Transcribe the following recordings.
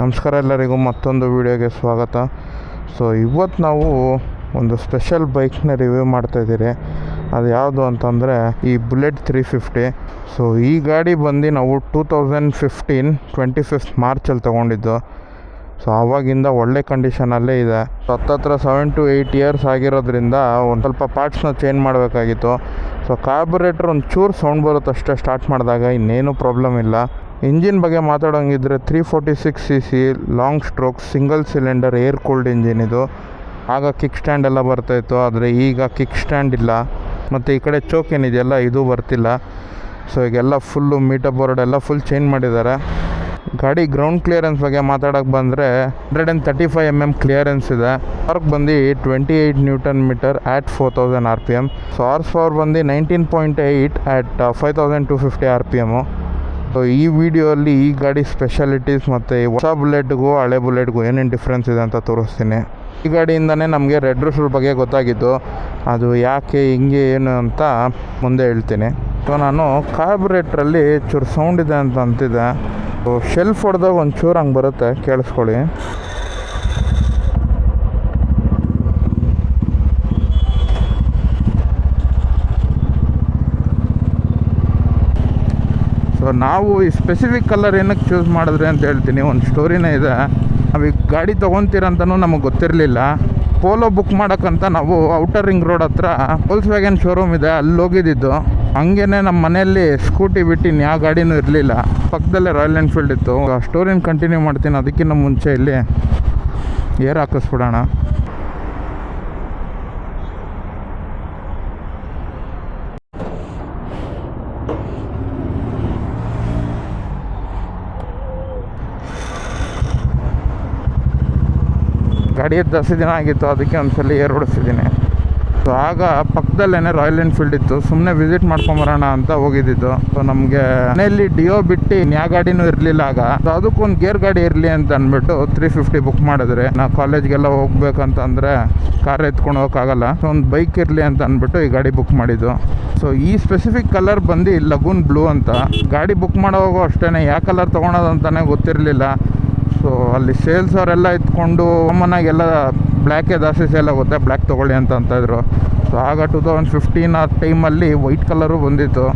ನಮಸ್ಕಾರ ಎಲ್ಲರಿಗೂ, ಮತ್ತೊಂದು ವಿಡಿಯೋಗೆ ಸ್ವಾಗತ. ಸೊ ಇವತ್ತು ನಾವು ಒಂದು ಸ್ಪೆಷಲ್ ಬೈಕ್ನ ರಿವ್ಯೂ ಮಾಡ್ತಾಯಿದ್ದೀರಿ ಅದು ಯಾವುದು ಅಂತಂದರೆ, ಈ ಬುಲೆಟ್ ತ್ರೀ ಫಿಫ್ಟಿ ಸೊ ಈ ಗಾಡಿ ಬಂದು ನಾವು two thousand fifteen twenty fifth ಮಾರ್ಚಲ್ಲಿ ತೊಗೊಂಡಿದ್ದು. ಸೊ ಆವಾಗಿಂದ ಒಳ್ಳೆ ಕಂಡೀಷನಲ್ಲೇ ಇದೆ. ಹತ್ತತ್ರ ಸೆವೆನ್ ಟು ಏಯ್ಟ್ ಇಯರ್ಸ್ ಆಗಿರೋದ್ರಿಂದ ಒಂದು ಸ್ವಲ್ಪ ಪಾರ್ಟ್ಸ್ನ ಚೇಂಜ್ ಮಾಡಬೇಕಾಗಿತ್ತು. ಸೊ ಕಾರ್ಬೊರೇಟ್ರ್ ಒಂದು ಚೂರು ಸೌಂಡ್ ಬರುತ್ತೆ ಅಷ್ಟೇ ಸ್ಟಾರ್ಟ್ ಮಾಡಿದಾಗ ಇನ್ನೇನು ಪ್ರಾಬ್ಲಮ್ ಇಲ್ಲ. ಇಂಜಿನ್ ಬಗ್ಗೆ ಮಾತಾಡೋಂಗಿದ್ರೆ three forty six C C long stroke single cylinder air cooled engine ಇದು. ಆಗ ಕಿಕ್ ಸ್ಟ್ಯಾಂಡ್ ಎಲ್ಲ ಬರ್ತಾಯಿತ್ತು ಆದರೆ ಈಗ ಕಿಕ್ ಸ್ಟ್ಯಾಂಡ್ ಇಲ್ಲ. ಮತ್ತು ಈ ಕಡೆ ಚೋಕ್ ಏನಿದೆಯಲ್ಲ, ಇದು ಬರ್ತಿಲ್ಲ. ಸೊ ಈಗೆಲ್ಲ ಫುಲ್ಲು ಮೀಟರ್ ಬೋರ್ಡ್ ಎಲ್ಲ ಫುಲ್ ಚೇಂಜ್ ಮಾಡಿದ್ದಾರೆ. ಗಾಡಿ ಗ್ರೌಂಡ್ ಕ್ಲಿಯರೆನ್ಸ್ ಬಗ್ಗೆ ಮಾತಾಡೋಕೆ ಬಂದರೆ hundred and thirty five M M clearance ಇದೆ. ಟಾರ್ಕ್ ಬಂದು twenty eight newton meter at four thousand R P M so horse power ಬಂದು nineteen point eight at five thousand two fifty R P M ಈ ವಿಡಿಯೋಲ್ಲಿ ಈ ಗಾಡಿ specialities ಮತ್ತು ಹೊಸ ಬುಲೆಟ್ಗೂ ಹಳೆ ಬುಲೆಟ್ಗೂ ಏನೇನು ಡಿಫ್ರೆನ್ಸ್ ಇದೆ ಅಂತ ತೋರಿಸ್ತೀನಿ. ಈ ಗಾಡಿಯಿಂದನೇ ನಮಗೆ ರೆಡ್ ರೂಲ್ ಬಗ್ಗೆ ಗೊತ್ತಾಗಿದ್ದು. ಅದು ಯಾಕೆ, ಹಿಂಗೆ, ಏನು ಅಂತ ಮುಂದೆ ಹೇಳ್ತೀನಿ. ಸೊ ನಾನು ಕಾರ್ಬ್ರೇಟ್ರಲ್ಲಿ ಚೂರು ಸೌಂಡ್ ಇದೆ ಅಂತ ಅಂತಿದ್ದೆ. ಸೊ ಶೆಲ್ಫ್ ಹೊಡೆದಾಗ ಒಂದು ಚೂರು ಹಂಗೆ ಬರುತ್ತೆ. ಕೇಳಿಸ್ಕೊಳ್ಳಿ. ನಾವು ಈ ಸ್ಪೆಸಿಫಿಕ್ ಕಲರ್ ಏನಕ್ಕೆ ಚೂಸ್ ಮಾಡಿದ್ರೆ ಅಂತ ಹೇಳ್ತೀನಿ. ಒಂದು ಸ್ಟೋರಿನೇ ಇದೆ. ನಾವು ಈಗ ಗಾಡಿ ತೊಗೊತೀರಂತನೂ ನಮಗೆ ಗೊತ್ತಿರಲಿಲ್ಲ. ಪೋಲೋ ಬುಕ್ ಮಾಡೋಕ್ಕಂತ ನಾವು ಔಟರ್ ರಿಂಗ್ ರೋಡ್ ಹತ್ರ ಪೋಲ್ಸ್ ವ್ಯಾಗನ್ ಶೋರೂಮ್ ಇದೆ, ಅಲ್ಲಿ ಹೋಗಿದ್ದಿದ್ದು. ಹಂಗೇನೆ ನಮ್ಮ ಮನೆಯಲ್ಲಿ ಸ್ಕೂಟಿ ಬಿಟ್ಟು ಯಾವ ಗಾಡಿನೂ ಇರಲಿಲ್ಲ. ಪಕ್ಕದಲ್ಲೇ ರಾಯಲ್ ಎನ್ಫೀಲ್ಡ್ ಇತ್ತು. ಆ ಸ್ಟೋರಿನ ಕಂಟಿನ್ಯೂ ಮಾಡ್ತೀನಿ ಅದಕ್ಕಿಂತ ಮುಂಚೆ ಇಲ್ಲಿ. ಏರ್ ಹಾಕಿಸ್ಬಿಡೋಣ. ಗಾಡಿ ಜಾಸ್ತಿ ದಿನ ಆಗಿತ್ತು, ಅದಕ್ಕೆ ಒಂದ್ಸಲ ಏರ್ ಹೊಡಿಸಿದ್ದೀನಿ. ಸೊ ಆಗ ಪಕ್ಕದಲ್ಲೇ ರಾಯಲ್ ಎನ್ಫೀಲ್ಡ್ ಇತ್ತು. ಸುಮ್ಮನೆ ವಿಸಿಟ್ ಮಾಡ್ಕೊಂಬರೋಣ ಅಂತ ಹೋಗಿದ್ದಿದ್ದು. ಸೊ ನಮಗೆ ಮನೆಯಲ್ಲಿ ಡಿಯೋ ಬಿಟ್ಟು ನ್ಯಾ ಗಾಡಿನೂ ಇರಲಿಲ್ಲ ಆಗ. ಸೊ ಅದಕ್ಕೊಂದು ಗೇರ್ ಗಾಡಿ ಇರಲಿ ಅಂತ ಅಂದ್ಬಿಟ್ಟು ತ್ರೀ ಫಿಫ್ಟಿ ಬುಕ್ ಮಾಡಿದ್ರೆ. ನಾ ಕಾಲೇಜ್ಗೆಲ್ಲ ಹೋಗ್ಬೇಕಂತಂದರೆ ಕಾರ್ ಎತ್ಕೊಂಡು ಹೋಗೋಕ್ಕಾಗಲ್ಲ. ಸೊ ಒಂದು ಬೈಕ್ ಇರಲಿ ಅಂತ ಅಂದ್ಬಿಟ್ಟು ಈ ಗಾಡಿ ಬುಕ್ ಮಾಡಿದ್ದು. ಸೊ ಈ ಸ್ಪೆಸಿಫಿಕ್ ಕಲರ್ ಬಂದು ಲಗೂನ್ ಬ್ಲೂ ಅಂತ. ಗಾಡಿ ಬುಕ್ ಮಾಡೋವಾಗೂ ಅಷ್ಟೇ ಯಾವ ಕಲರ್ ತೊಗೊಳೋದು ಅಂತಲೇ ಗೊತ್ತಿರಲಿಲ್ಲ. ಸೊ ಅಲ್ಲಿ ಸೇಲ್ಸ್ ಅವರೆಲ್ಲ ಇದ್ಕೊಂಡು ಆಗೆಲ್ಲ ಬ್ಲ್ಯಾಕೇ ಜಾಸ್ತಿ ಸೇಲ್ ಆಗುತ್ತೆ. ಬ್ಲ್ಯಾಕ್ ತೊಗೊಳ್ಳಿ ಅಂತ ಅಂತಾಯಿದ್ರು ಸೊ ಆಗ ಟೂ ತೌಸಂಡ್ ಫಿಫ್ಟೀನ್ ಆ ಟೈಮಲ್ಲಿ ವೈಟ್ ಕಲರು ಬಂದಿತ್ತು.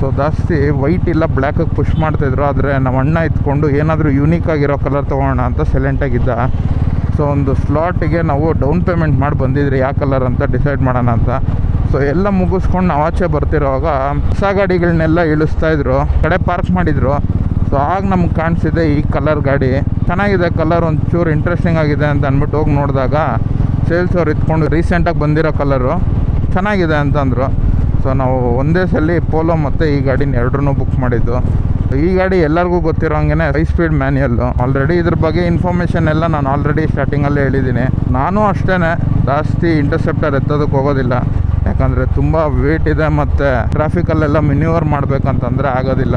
ಸೊ ಜಾಸ್ತಿ ವೈಟ್ ಇಲ್ಲ ಬ್ಲ್ಯಾಕಾಗಿ ಪುಷ್ ಮಾಡ್ತಾಯಿದ್ರು ಆದರೆ ನಮ್ಮ ಅಣ್ಣ ಇಟ್ಕೊಂಡು ಏನಾದರೂ ಯೂನಿಕ್ ಆಗಿರೋ ಕಲರ್ ತೊಗೊಳ್ಳೋಣ ಅಂತ ಸೈಲೆಂಟಾಗಿದ್ದ ಸೊ ಒಂದು ಸ್ಲಾಟಿಗೆ ನಾವು ಡೌನ್ ಪೇಮೆಂಟ್ ಮಾಡಿ ಬಂದಿದ್ರಿ ಯಾವ ಕಲರ್ ಅಂತ ಡಿಸೈಡ್ ಮಾಡೋಣ ಅಂತ. ಸೊ ಎಲ್ಲ ಮುಗಿಸ್ಕೊಂಡು ನಾವು ಆಚೆ ಬರ್ತಿರೋವಾಗ ಹೊಸ ಗಾಡಿಗಳನ್ನೆಲ್ಲ ಇಳಿಸ್ತಾಯಿದ್ರು ಕಡೆ ಪಾರ್ಕ್ ಮಾಡಿದ್ರು. ಸೊ ಆಗ ನಮ್ಗೆ ಕಾಣಿಸಿದೆ ಈ ಕಲರ್ ಗಾಡಿ. ಚೆನ್ನಾಗಿದೆ ಕಲರ್ ಒಂಚೂರು ಚೂರು ಇಂಟ್ರೆಸ್ಟಿಂಗ್ ಆಗಿದೆ ಅಂತ ಅಂದ್ಬಿಟ್ಟು ಹೋಗಿ ನೋಡಿದಾಗ ಸೇಲ್ಸ್ ಅವ್ರು ಇತ್ಕೊಂಡು ರೀಸೆಂಟಾಗಿ ಬಂದಿರೋ ಕಲರು ಚೆನ್ನಾಗಿದೆ ಅಂತಂದರು ಸೊ ನಾವು ಒಂದೇ ಸಲ ಪೋಲೋ ಮತ್ತು ಈ ಗಾಡಿನ ಎರಡರೂ ಬುಕ್ ಮಾಡಿದ್ದು. ಈ ಗಾಡಿ ಎಲ್ಲರಿಗೂ ಗೊತ್ತಿರೋಂಗೆ ಹೈ ಸ್ಪೀಡ್ ಮ್ಯಾನ್ಯಲ್ಲು ಆಲ್ರೆಡಿ ಇದ್ರ ಬಗ್ಗೆ ಇನ್ಫಾರ್ಮೇಷನ್ ಎಲ್ಲ ನಾನು ಆಲ್ರೆಡಿ ಸ್ಟಾರ್ಟಿಂಗಲ್ಲೇ ಹೇಳಿದ್ದೀನಿ ನಾನು ಅಷ್ಟೇ ಜಾಸ್ತಿ ಇಂಟರ್ಸೆಪ್ಟರ್ ಎತ್ತೋದಕ್ಕೆ ಹೋಗೋದಿಲ್ಲ. ಯಾಕಂದರೆ ತುಂಬ ವೇಟ್ ಇದೆ ಮತ್ತು ಟ್ರಾಫಿಕಲ್ಲೆಲ್ಲ ಮಿನ್ಯೂವರ್ ಮಾಡಬೇಕಂತಂದರೆ ಆಗೋದಿಲ್ಲ.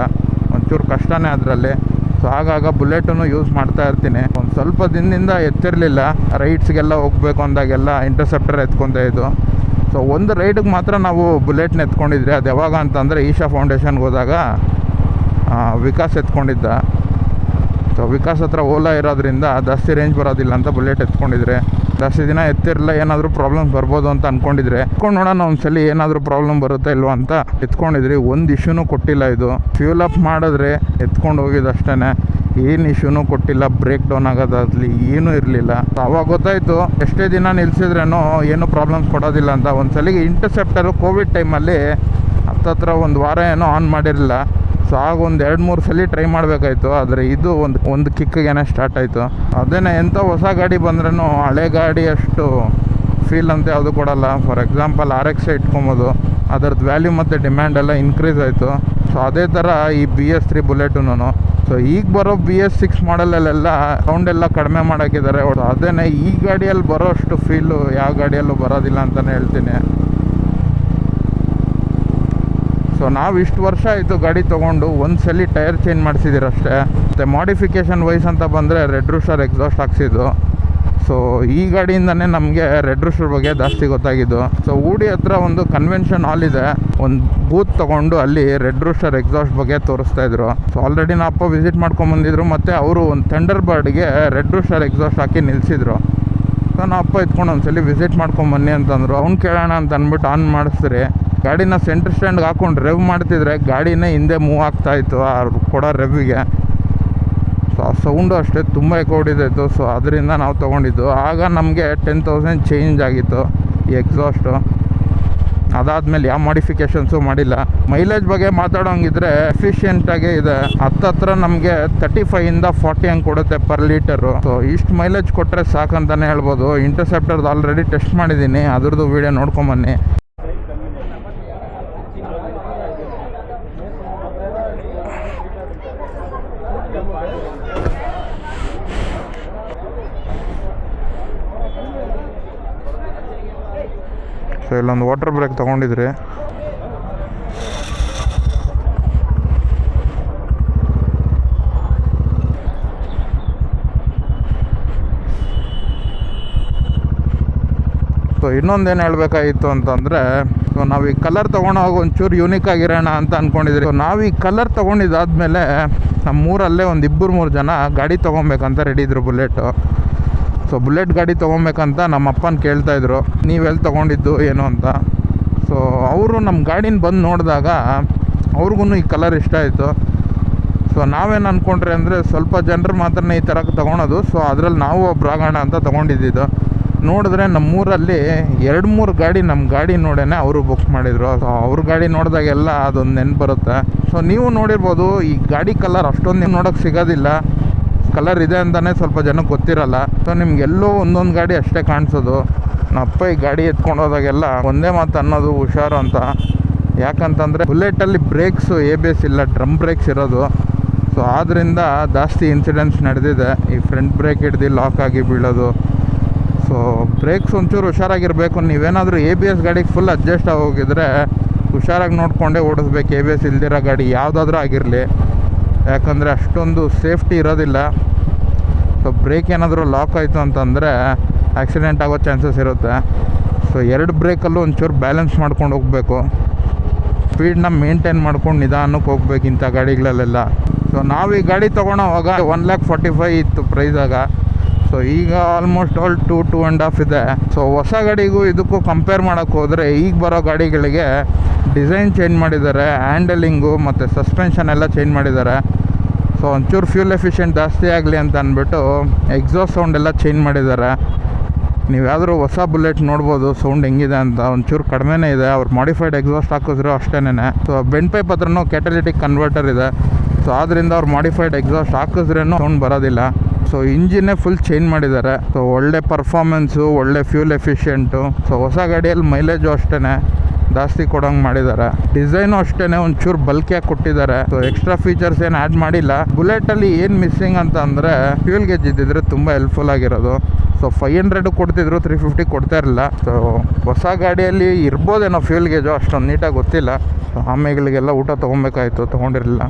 ಒಂಚೂರು ಕಷ್ಟನೇ ಅದರಲ್ಲಿ. ಸೊ ಆಗಾಗ ಬುಲೆಟನ್ನು ಯೂಸ್ ಮಾಡ್ತಾ ಇರ್ತೀನಿ. ಒಂದು ಸ್ವಲ್ಪ ದಿನದಿಂದ ಎತ್ತಿರಲಿಲ್ಲ. ರೈಡ್ಸ್ಗೆಲ್ಲ ಹೋಗಬೇಕು ಅಂದಾಗೆಲ್ಲ ಇಂಟರ್ಸೆಪ್ಟರ್ ಎತ್ಕೊಂತ ಇದ್ದು ಸೊ ಒಂದು ರೈಡಿಗೆ ಮಾತ್ರ ನಾವು ಬುಲೆಟ್ನ ಎತ್ಕೊಂಡಿದ್ರಿ, ಅದು ಯಾವಾಗ ಅಂತಂದರೆ ಈಶಾ ಫೌಂಡೇಶನ್ಗೆ ಹೋದಾಗ ವಿಕಾಸ್ ಎತ್ಕೊಂಡಿದ್ದ. ಸೊ ವಿಕಾಸ್ ಹತ್ರ ಓಲಾ ಇರೋದ್ರಿಂದ ಜಾಸ್ತಿ ರೇಂಜ್ ಬರೋದಿಲ್ಲ ಅಂತ ಬುಲೆಟ್ ಎತ್ಕೊಂಡಿದ್ರೆ. ಜಾಸ್ತಿ ದಿನ ಎತ್ತಿರಲ್ಲ, ಏನಾದರೂ ಪ್ರಾಬ್ಲಮ್ಸ್ ಬರ್ಬೋದು ಅಂತ ಅಂದ್ಕೊಂಡಿದ್ರೆ ಎತ್ಕೊಂಡು ನೋಡೋಣ ಒಂದ್ಸಲಿ ಏನಾದರೂ ಪ್ರಾಬ್ಲಮ್ ಬರುತ್ತಾ ಇಲ್ವಾ ಅಂತ ಎತ್ಕೊಂಡಿದ್ರಿ. ಒಂದು ಇಶ್ಯೂನು ಕೊಟ್ಟಿಲ್ಲ ಇದು. ಫ್ಯೂಲ್ ಅಪ್ ಮಾಡಿದ್ರೆ ಎತ್ಕೊಂಡು ಹೋಗಿದ್ದು ಅಷ್ಟೇ ಏನು ಇಶ್ಯೂನು ಕೊಟ್ಟಿಲ್ಲ ಬ್ರೇಕ್ ಡೌನ್ ಆಗೋದಾಗಲಿ ಏನೂ ಇರಲಿಲ್ಲ. ಅವಾಗ ಗೊತ್ತಾಯಿತು, ಎಷ್ಟೇ ದಿನ ನಿಲ್ಸಿದ್ರೇನೋ ಏನೂ ಪ್ರಾಬ್ಲಮ್ಸ್ ಕೊಡೋದಿಲ್ಲ ಅಂತ. ಒಂದ್ಸಲಿಗೆ ಇಂಟರ್ಸೆಪ್ಟರು ಕೋವಿಡ್ ಟೈಮಲ್ಲಿ ಹತ್ತತ್ರ ಒಂದು ವಾರ ಏನೋ ಆನ್ ಮಾಡಿರಲಿಲ್ಲ. ಸೊ ಆಗ ಒಂದು ಎರಡು ಮೂರು ಸಲ ಟ್ರೈ ಮಾಡಬೇಕಾಯ್ತು. ಆದರೆ ಇದು ಒಂದು ಒಂದು ಕಿಕ್ಕಿಗೇನೆ ಸ್ಟಾರ್ಟ್ ಆಯಿತು. ಅದೇನೆ ಎಂಥ ಹೊಸ ಗಾಡಿ ಬಂದ್ರೂ ಹಳೆ ಗಾಡಿ ಅಷ್ಟು ಫೀಲ್ ಅಂತ ಯಾವುದು ಕೊಡಲ್ಲ. ಫಾರ್ ಎಕ್ಸಾಂಪಲ್ ಆರ್ ಎಕ್ಸ್ ಇಟ್ಕೊಬೋದು. ಅದರದ್ದು ವ್ಯಾಲ್ಯೂ ಮತ್ತು ಡಿಮ್ಯಾಂಡ್ ಎಲ್ಲ ಇನ್ಕ್ರೀಸ್ ಆಯಿತು. ಸೊ ಅದೇ ಥರ ಈ ಬಿ ಎಸ್ ತ್ರೀ ಬುಲೆಟುನು ಸೊ ಈಗ ಬರೋ ಬಿ ಎಸ್ ಸಿಕ್ಸ್ ಮಾಡಲಲ್ಲೆಲ್ಲ ಸೌಂಡ್ ಎಲ್ಲ ಕಡಿಮೆ ಮಾಡಾಕಿದ್ದಾರೆ ಅದೇನೆ ಈ ಗಾಡಿಯಲ್ಲಿ ಬರೋ ಅಷ್ಟು ಫೀಲು ಯಾವ ಗಾಡಿಯಲ್ಲೂ ಬರೋದಿಲ್ಲ ಅಂತಲೇ ಹೇಳ್ತೀನಿ. ಸೊ ನಾವು ಇಷ್ಟು ವರ್ಷ ಆಯಿತು ಗಾಡಿ ತೊಗೊಂಡು ಒಂದು ಸಲ ಟೈರ್ ಚೇಂಜ್ ಮಾಡಿಸಿದ್ದೀರ ಅಷ್ಟೇ ಮತ್ತು ಮಾಡಿಫಿಕೇಷನ್ ವೈಸ್ ಅಂತ ಬಂದರೆ ರೆಡ್ ರೂಷರ್ ಎಕ್ಸಾಸ್ಟ್ ಹಾಕ್ಸಿದ್ದು. ಸೊ ಈ ಗಾಡಿಯಿಂದನೇ ನಮಗೆ ರೆಡ್ ರೂಷರ್ ಬಗ್ಗೆ ಜಾಸ್ತಿ ಗೊತ್ತಾಗಿದ್ದು. ಸೊ ಊಡಿ ಹತ್ರ ಒಂದು ಕನ್ವೆನ್ಷನ್ ಹಾಲ್ ಇದೆ. ಒಂದು ಬೂತ್ ತೊಗೊಂಡು ಅಲ್ಲಿ ರೆಡ್ ರೂಷರ್ ಎಕ್ಸಾಸ್ಟ್ ಬಗ್ಗೆ ತೋರಿಸ್ತಾ ಇದ್ರು. ಸೊ ಆಲ್ರೆಡಿ ನಾ ಅಪ್ಪ ವಿಸಿಟ್ ಮಾಡ್ಕೊಂಡ್ ಬಂದಿದ್ರು. ಮತ್ತು ಅವರು ಒಂದು ಥಂಡರ್ ಬರ್ಡ್ಗೆ ರೆಡ್ ರೂಷರ್ ಎಕ್ಸಾಸ್ಟ್ ಹಾಕಿ ನಿಲ್ಲಿಸಿದ್ರು ಸೊ ನಾ ಅಪ್ಪ ಎತ್ಕೊಂಡು ಒಂದ್ಸಲಿ ವಿಸಿಟ್ ಮಾಡ್ಕೊಂಡು ಬನ್ನಿ ಅಂತಂದ್ರು. ಅವ್ನು ಕೇಳೋಣ ಅಂತ ಅಂದ್ಬಿಟ್ಟು ಆನ್ ಮಾಡಿಸ್ರಿ ಗಾಡಿನ ಸೆಂಟ್ರ್ ಸ್ಟ್ಯಾಂಡ್ಗೆ ಹಾಕೊಂಡು ರೆವ್ ಮಾಡ್ತಿದ್ರೆ ಗಾಡಿನೇ ಹಿಂದೆ ಮೂವ್ ಆಗ್ತಾಯಿತ್ತು ಆ ಕೊಡೋ ರೆವ್ವಿಗೆ ಸೊ ಆ ಸೌಂಡು ಅಷ್ಟೇ ತುಂಬ ಹೊಡಿತಾಯಿತ್ತು ಸೊ ಅದರಿಂದ ನಾವು ತೊಗೊಂಡಿದ್ದು. ಆಗ ನಮಗೆ ಟೆನ್ ತೌಸಂಡ್ ಚೇಂಜ್ ಆಗಿತ್ತು, ಈ ಎಕ್ಸಾಸ್ಟು ಅದಾದಮೇಲೆ ಯಾವ ಮಾಡಿಫಿಕೇಷನ್ಸು ಮಾಡಿಲ್ಲ. ಮೈಲೇಜ್ ಬಗ್ಗೆ ಮಾತಾಡೋಂಗಿದ್ರೆ ಎಫಿಷಿಯೆಂಟಾಗೇ ಇದೆ. ಹತ್ತತ್ರ ನಮಗೆ ತರ್ಟಿ ಫೈವಿಂದ ಫಾರ್ಟಿ ಹಂಗೆ ಕೊಡುತ್ತೆ ಪರ್ ಲೀಟರು ಸೊ ಇಷ್ಟು ಮೈಲೇಜ್ ಕೊಟ್ಟರೆ ಸಾಕಂತಲೇ ಹೇಳ್ಬೋದು. ಇಂಟರ್ಸೆಪ್ಟರ್ದು ಆಲ್ರೆಡಿ ಟೆಸ್ಟ್ ಮಾಡಿದ್ದೀನಿ. ಅದ್ರದ್ದು ವೀಡಿಯೋ ನೋಡ್ಕೊಂಬನ್ನಿ ಸೊ ಇಲ್ಲೊಂದು ವಾಟರ್ ಬ್ರೇಕ್ ತೊಗೊಂಡಿದ್ರಿ. ಸೊ ಇನ್ನೊಂದೇನು ಹೇಳಬೇಕಾಗಿತ್ತು ಅಂತಂದರೆ ಸೊ ನಾವು ಈ ಕಲರ್ ತೊಗೊಂಡೋಗಿ ಒಂಚೂರು ಯೂನಿಕ್ ಆಗಿರೋಣ ಅಂತ ಅಂದ್ಕೊಂಡಿದ್ರಿ ನಾವು ಈ ಕಲರ್ ತೊಗೊಂಡಿದ್ದಾದ್ಮೇಲೆ ನಮ್ಮೂರಲ್ಲೇ ಒಂದು ಇಬ್ಬರು ಮೂರು ಜನ ಗಾಡಿ ತೊಗೊಬೇಕಂತ ರೆಡಿ ಇದ್ರು ಬುಲೆಟು ಸೊ ಬುಲೆಟ್ ಗಾಡಿ ತೊಗೊಬೇಕಂತ ನಮ್ಮ ಅಪ್ಪನ ಕೇಳ್ತಾಯಿದ್ರು ನೀವೆಲ್ಲಿ ತೊಗೊಂಡಿದ್ದು, ಏನು ಅಂತ. ಸೊ ಅವರು ನಮ್ಮ ಗಾಡಿನ ಬಂದು ನೋಡಿದಾಗ ಅವ್ರಿಗೂ ಈ ಕಲರ್ ಇಷ್ಟ ಆಯಿತು. ಸೊ ನಾವೇನು ಅಂದ್ಕೊಂಡ್ರೆ ಅಂದರೆ ಸ್ವಲ್ಪ ಜನರು ಮಾತ್ರ ಈ ಥರ ತೊಗೊಳೋದು. ಸೊ ಅದರಲ್ಲಿ ನಾವು ಒಬ್ರು ಆಗೋಣ ಅಂತ ತೊಗೊಂಡಿದ್ದು ನೋಡಿದ್ರೆ ನಮ್ಮೂರಲ್ಲಿ ಎರಡು ಮೂರು ಗಾಡಿ ನಮ್ಮ ಗಾಡಿ ನೋಡೇ ಅವರು ಬುಕ್ ಮಾಡಿದರು. ಸೊ ಅವ್ರ ಗಾಡಿ ನೋಡಿದಾಗೆಲ್ಲ ಅದೊಂದು ನೆನ್ಪು ಬರುತ್ತೆ. ಸೊ ನೀವು ನೋಡಿರ್ಬೋದು ಈ ಗಾಡಿ ಕಲರ್ ಅಷ್ಟೊಂದು ನೋಡೋಕೆ ಸಿಗೋದಿಲ್ಲ. ಕಲರ್ ಇದೆ ಅಂತಲೇ ಸ್ವಲ್ಪ ಜನಕ್ಕೆ ಗೊತ್ತಿರಲ್ಲ. ಸೊ ನಿಮ್ಗೆಲ್ಲೋ ಒಂದೊಂದು ಗಾಡಿ ಅಷ್ಟೇ ಕಾಣಿಸೋದು. ಅಪ್ಪ ಈ ಗಾಡಿ ಎತ್ಕೊಂಡು ಹೋದಾಗೆಲ್ಲ ಒಂದೇ ಮಾತು ಅನ್ನೋದು ಹುಷಾರು ಅಂತ. ಯಾಕಂತಂದರೆ ಬುಲೆಟಲ್ಲಿ ಬ್ರೇಕ್ಸು ಎ ಬಿ ಎಸ್ ಇಲ್ಲ ಡ್ರಮ್ ಬ್ರೇಕ್ಸ್ ಇರೋದು. ಸೊ ಆದ್ದರಿಂದ ಜಾಸ್ತಿ ಇನ್ಸಿಡೆಂಟ್ಸ್ ನಡೆದಿದೆ. ಈ ಫ್ರಂಟ್ ಬ್ರೇಕ್ ಹಿಡ್ದು ಲಾಕ್ ಆಗಿ ಬೀಳೋದು. ಸೊ ಬ್ರೇಕ್ಸ್ ಒಂಚೂರು ಹುಷಾರಾಗಿರಬೇಕು. ನೀವೇನಾದರೂ ಎ ಬಿ ಎಸ್ ಗಾಡಿಗೆ ಫುಲ್ ಅಡ್ಜಸ್ಟ್ ಆಗೋಗಿದ್ರೆ ಹುಷಾರಾಗಿ ನೋಡಿಕೊಂಡೇ ಓಡಿಸ್ಬೇಕು. ಎ ಬಿ ಎಸ್ ಇಲ್ದಿರೋ ಗಾಡಿ ಯಾವುದಾದ್ರೂ ಆಗಿರಲಿ. ಯಾಕಂದರೆ ಅಷ್ಟೊಂದು ಸೇಫ್ಟಿ ಇರೋದಿಲ್ಲ. ಸೊ ಬ್ರೇಕ್ ಏನಾದರೂ ಲಾಕ್ ಆಯಿತು ಅಂತಂದರೆ ಆಕ್ಸಿಡೆಂಟ್ ಆಗೋ ಚಾನ್ಸಸ್ ಇರುತ್ತೆ. ಸೊ ಎರಡು ಬ್ರೇಕಲ್ಲೂ ಒಂಚೂರು ಬ್ಯಾಲೆನ್ಸ್ ಮಾಡ್ಕೊಂಡು ಹೋಗಬೇಕು. ಸ್ಪೀಡ್ನ ಮೇಂಟೈನ್ ಮಾಡ್ಕೊಂಡು ನಿಧಾನಕ್ಕೆ ಹೋಗ್ಬೇಕು ಇಂಥ ಗಾಡಿಗಳಲ್ಲೆಲ್ಲ. ಸೊ ನಾವು ಈ ಗಾಡಿ ತೊಗೊಳೋವಾಗ ಒನ್ ಲ್ಯಾಕ್ ಫಾರ್ಟಿ ಫೈ ಇತ್ತು ಪ್ರೈಸಾಗ ಸೊ ಈಗ almost all to two and half ಇದೆ. ಸೊ ಹೊಸ ಗಾಡಿಗೂ ಇದಕ್ಕೂ ಕಂಪೇರ್ ಮಾಡೋಕ್ಕೆ ಹೋದರೆ ಈಗ ಬರೋ ಗಾಡಿಗಳಿಗೆ ಡಿಸೈನ್ ಚೇಂಜ್ ಮಾಡಿದ್ದಾರೆ, ಹ್ಯಾಂಡಲಿಂಗು ಮತ್ತು ಸಸ್ಪೆನ್ಷನ್ ಎಲ್ಲ ಚೇಂಜ್ ಮಾಡಿದ್ದಾರೆ. ಸೊ ಒಂಚೂರು ಫ್ಯೂಲ್ ಎಫಿಷಿಯೆಂಟ್ ಜಾಸ್ತಿ ಆಗಲಿ ಅಂತ ಅಂದ್ಬಿಟ್ಟು ಎಕ್ಸಾಸ್ಟ್ ಸೌಂಡ್ ಎಲ್ಲ ಚೇಂಜ್ ಮಾಡಿದ್ದಾರೆ. ನೀವು ಹೊಸ ಬುಲೆಟ್ ನೋಡ್ಬೋದು, ಸೌಂಡ್ ಹೆಂಗಿದೆ ಅಂತ ಒಂಚೂರು ಕಡಿಮೆನೇ ಇದೆ. ಅವ್ರು ಮಾಡಿಫೈಡ್ ಎಕ್ಸಾಸ್ಟ್ ಹಾಕಿದ್ರು ಅಷ್ಟೇನೆ ಸೊ ಬೆಂಡ್ ಪೈಪ್ ಹತ್ರನೂ ಕ್ಯಾಟಲಿಟಿಕ್ ಕನ್ವರ್ಟರ್ ಇದೆ. ಸೊ ಆದ್ದರಿಂದ ಅವ್ರು ಮಾಡಿಫೈಡ್ ಎಕ್ಸಾಸ್ಟ್ ಹಾಕಿದ್ರೇನು ಸೌಂಡ್ ಬರೋದಿಲ್ಲ. ಸೊ ಇಂಜಿನೇ ಫುಲ್ ಚೇಂಜ್ ಮಾಡಿದ್ದಾರೆ. ಸೊ ಒಳ್ಳೆ ಪರ್ಫಾರ್ಮೆನ್ಸು, ಒಳ್ಳೆ ಫ್ಯೂಲ್ ಎಫಿಷಿಯೆಂಟು. ಸೊ ಹೊಸ ಗಾಡಿಯಲ್ಲಿ ಮೈಲೇಜು ಅಷ್ಟೇ ಜಾಸ್ತಿ ಕೊಡೋಂಗೆ ಮಾಡಿದ್ದಾರೆ ಡಿಸೈನು ಅಷ್ಟೇ ಒಂಚೂರು ಬಲ್ಕಿಯಾಗಿ ಕೊಟ್ಟಿದ್ದಾರೆ ಸೊ ಎಕ್ಸ್ಟ್ರಾ ಫೀಚರ್ಸ್ ಏನು ಆ್ಯಡ್ ಮಾಡಿಲ್ಲ. ಬುಲೆಟಲ್ಲಿ ಏನು ಮಿಸ್ಸಿಂಗ್ ಅಂತ ಅಂದರೆ ಫ್ಯೂಲ್ ಗೇಜ್ ಇದ್ದಿದ್ರೆ ತುಂಬ ಹೆಲ್ಪ್ಫುಲ್ ಆಗಿರೋದು. ಸೊ ಫೈವ್ ಹಂಡ್ರೆಡ್ ಕೊಡ್ತಿದ್ರು ತ್ರೀ ಫಿಫ್ಟಿ ಕೊಡ್ತಾ ಇರಲಿಲ್ಲ. ಸೊ ಹೊಸ ಗಾಡಿಯಲ್ಲಿ ಇರ್ಬೋದೇನೋ ಫ್ಯೂಲ್ ಗೇಜು ಅಷ್ಟೊಂದು ನೀಟಾಗಿ ಗೊತ್ತಿಲ್ಲ. ಆಮೇಗಳಿಗೆಲ್ಲ ಊಟ ತೊಗೊಬೇಕಾಯ್ತು, ತೊಗೊಂಡಿರಲಿಲ್ಲ.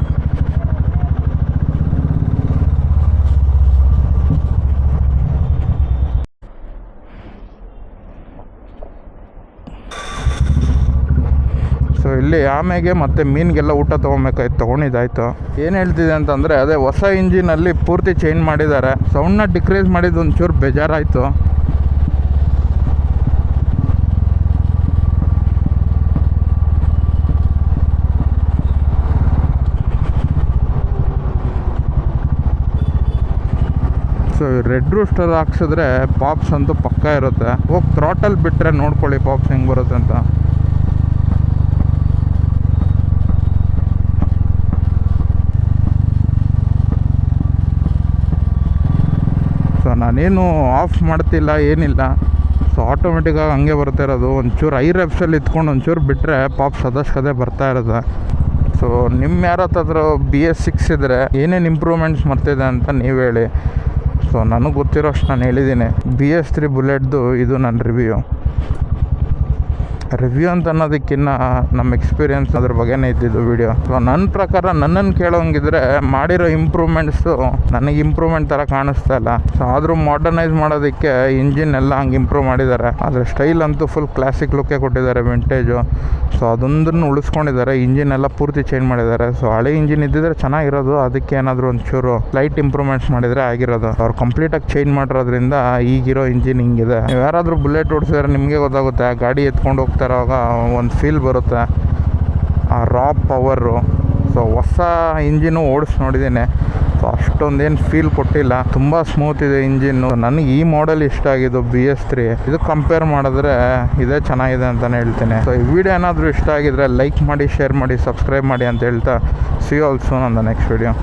ಇಲ್ಲಿ ಆಮೆಗೆ ಮತ್ತು ಮೀನಿಗೆಲ್ಲ ಊಟ ತೊಗೊಬೇಕಾಯ್ತು, ತೊಗೊಂಡಿದ್ದಾಯ್ತು. ಏನು ಹೇಳ್ತಿದೆ ಅಂತಂದರೆ, ಅದೇ ಹೊಸ ಇಂಜಿನಲ್ಲಿ ಪೂರ್ತಿ ಚೇಂಜ್ ಮಾಡಿದ್ದಾರೆ. ಸೌಂಡ್ನ ಡಿಕ್ರೀಸ್ ಮಾಡಿದ್ದು ಒಂಚೂರು ಬೇಜಾರಾಯಿತು. ಸೊ ರೆಡ್ ರೂಸ್ಟರ್ ಹಾಕ್ಸಿದ್ರೆ ಪಾಪ್ಸ್ ಅಂತೂ ಪಕ್ಕ ಇರುತ್ತೆ. ಹೋಗಿ ಥ್ರಾಟಲ್ ಬಿಟ್ಟರೆ ನೋಡ್ಕೊಳ್ಳಿ ಪಾಪ್ಸ್ ಹೆಂಗೆ ಬರುತ್ತೆ ಅಂತ. ನಾನೇನು ಆಫ್ ಮಾಡ್ತಿಲ್ಲ, ಏನಿಲ್ಲ. ಸೊ ಆಟೋಮೆಟಿಕ್ಕಾಗಿ ಹಂಗೆ ಬರ್ತಾ ಇರೋದು. ಒಂಚೂರು ಐ ರೆಪ್ಸಲ್ಲಿ ಇತ್ಕೊಂಡು ಒಂಚೂರು ಬಿಟ್ಟರೆ ಪಾಪ್ ಸದಸ್ಕದೆ ಬರ್ತಾ ಇರೋದು. ಸೊ ನಿಮ್ಮ ಯಾರ ಹತ್ರ ಬಿ ಎಸ್ ಸಿಕ್ಸ್ ಇದ್ದರೆ ಏನೇನು ಇಂಪ್ರೂವ್ಮೆಂಟ್ಸ್ ಮಾಡ್ತಿದೆ ಅಂತ ನೀವು ಹೇಳಿ. ಸೊ ನನಗೆ ಗೊತ್ತಿರೋಷ್ಟು ನಾನು ಹೇಳಿದ್ದೀನಿ ಬಿ ಎಸ್ ತ್ರೀ ಬುಲೆಟ್ದು ಇದು ನನ್ನ ರಿವ್ಯೂ ರಿವ್ಯೂ ಅಂತ ಅನ್ನೋದಕ್ಕಿನ್ನ ನಮ್ಮ ಎಕ್ಸ್ಪೀರಿಯನ್ಸ್ ಅದ್ರ ಬಗ್ಗೆನೇ ಇದ್ದಿದ್ದು ವಿಡಿಯೋ ಸೊ ನನ್ನ ಪ್ರಕಾರ ನನ್ನನ್ನು ಕೇಳೋಂಗಿದ್ರೆ ಮಾಡಿರೋ ಇಂಪ್ರೂವ್ಮೆಂಟ್ಸು ನನಗೆ ಇಂಪ್ರೂವ್ಮೆಂಟ್ ಥರ ಕಾಣಿಸ್ತಾ ಇಲ್ಲ. ಸೊ ಆದರೂ ಮಾಡರ್ನೈಸ್ ಮಾಡೋದಕ್ಕೆ ಇಂಜಿನ್ ಎಲ್ಲ ಹಂಗೆ ಇಂಪ್ರೂವ್ ಮಾಡಿದ್ದಾರೆ ಆದರೆ ಸ್ಟೈಲ್ ಅಂತೂ ಫುಲ್ ಕ್ಲಾಸಿಕ್ ಲುಕ್ಕೇ ಕೊಟ್ಟಿದ್ದಾರೆ ವಿಂಟೇಜು ಸೊ ಅದೊಂದನ್ನು ಉಳಿಸ್ಕೊಂಡಿದ್ದಾರೆ ಇಂಜಿನ್ ಎಲ್ಲ ಪೂರ್ತಿ ಚೇಂಜ್ ಮಾಡಿದ್ದಾರೆ ಸೊ ಹಳೆ ಇಂಜಿನ್ ಇದ್ದಿದ್ರೆ ಚೆನ್ನಾಗಿರೋದು. ಅದಕ್ಕೆ ಏನಾದರೂ ಒಂಚೂರು ಲೈಟ್ ಇಂಪ್ರೂವ್ಮೆಂಟ್ಸ್ ಮಾಡಿದರೆ ಆಗಿರೋದು. ಅವ್ರು ಕಂಪ್ಲೀಟಾಗಿ ಚೇಂಜ್ ಮಾಡಿರೋದ್ರಿಂದ ಈಗಿರೋ ಇಂಜಿನ್ ಹಿಂಗಿದೆ. ನೀವು ಯಾರಾದರೂ ಬುಲೆಟ್ ಓಡಿಸಿದ್ರೆ ನಿಮಗೆ ಗೊತ್ತಾಗುತ್ತೆ. ಗಾಡಿ ಎತ್ಕೊಂಡು ಹೋಗ್ತಾ ಇರೋವಾಗ ಒಂದು ಫೀಲ್ ಬರುತ್ತೆ. ಆ ರಾ ಪವರು ಸೊ ಹೊಸ ಇಂಜಿನು ಓಡಿಸಿ ನೋಡಿದ್ದೀನಿ. ಸೊ ಅಷ್ಟೊಂದೇನು ಫೀಲ್ ಕೊಟ್ಟಿಲ್ಲ. ತುಂಬ ಸ್ಮೂತ್ ಇದೆ ಇಂಜಿನ್ನು ನನಗೆ ಈ ಮಾಡೆಲ್ ಇಷ್ಟ ಆಗಿದ್ದು ಬಿ ಎಸ್ ತ್ರೀ ಇದು ಕಂಪೇರ್ ಮಾಡಿದ್ರೆ ಇದೇ ಚೆನ್ನಾಗಿದೆ ಅಂತಲೇ ಹೇಳ್ತೀನಿ. ಸೊ ಈ ವಿಡಿಯೋ ಏನಾದರೂ ಇಷ್ಟ ಆಗಿದ್ರೆ ಲೈಕ್ ಮಾಡಿ ಶೇರ್ ಮಾಡಿ ಸಬ್ಸ್ಕ್ರೈಬ್ ಮಾಡಿ ಅಂತ ಹೇಳ್ತಾ. ಸಿ ಆಲ್ಸೋ ನನ್ನ ನೆಕ್ಸ್ಟ್ ವಿಡಿಯೋ